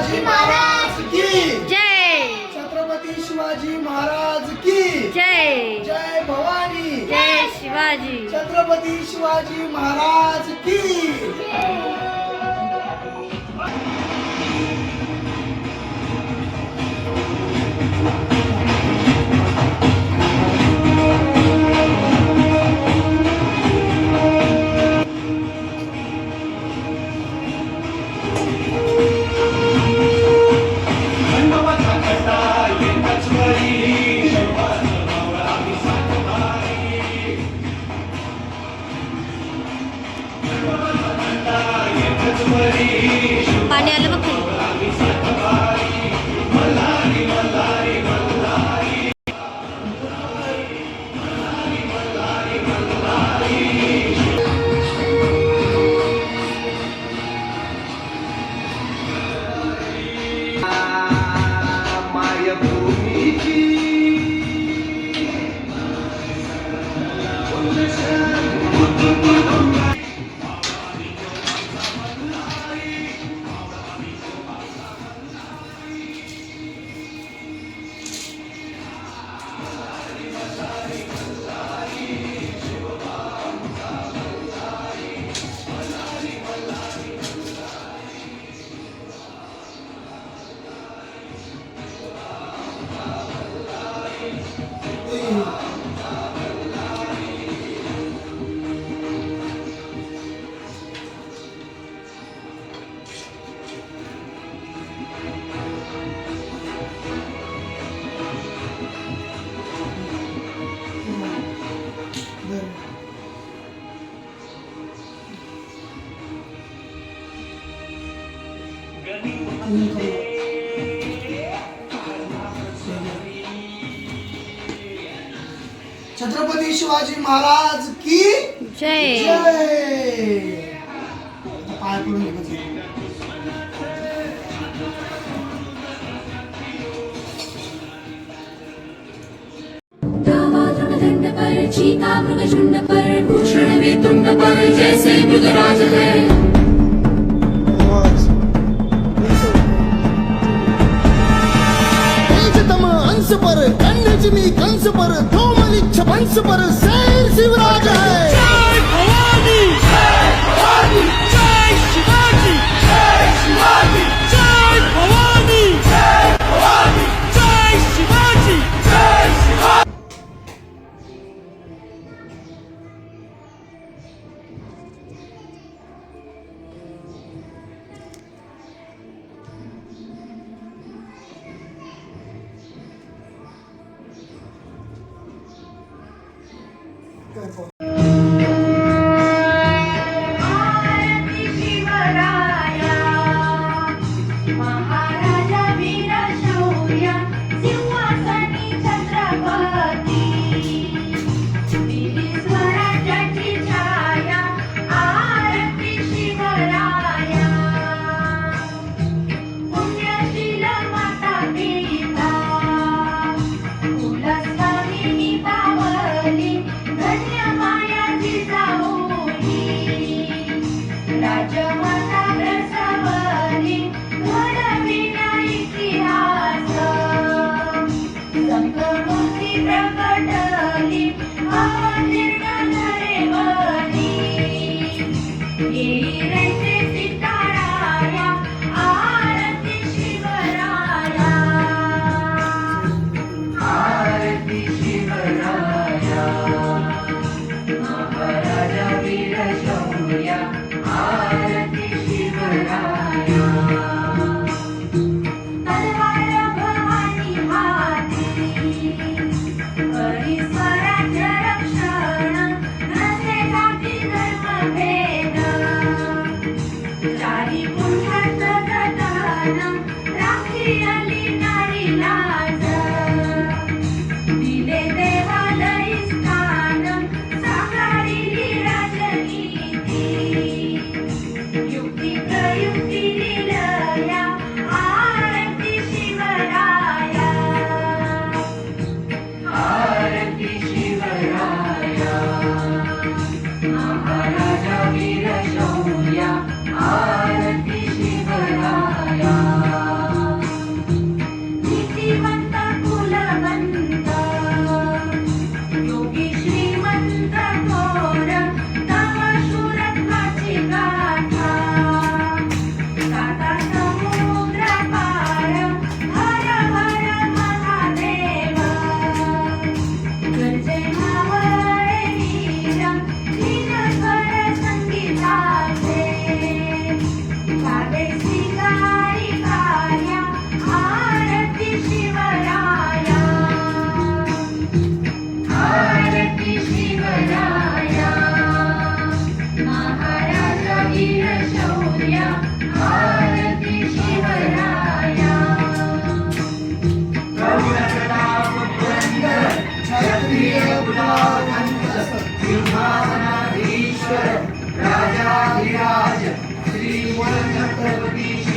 शिवाजी महाराज की. जय. छत्रपती शिवाजी महाराज की. जय. जय भवानी. जय शिवाजी. छत्रपती शिवाजी महाराज की. छत्रपती शिवाजी महाराज की जय. जय. पाय पडून पर चीता मृगशुंड पर भूषण वेतुंड पर जैसे मृगराज है। पर कन्या मी कंस पर धोमलिच्छ वंश पर सैर शिवराज है। de Oh,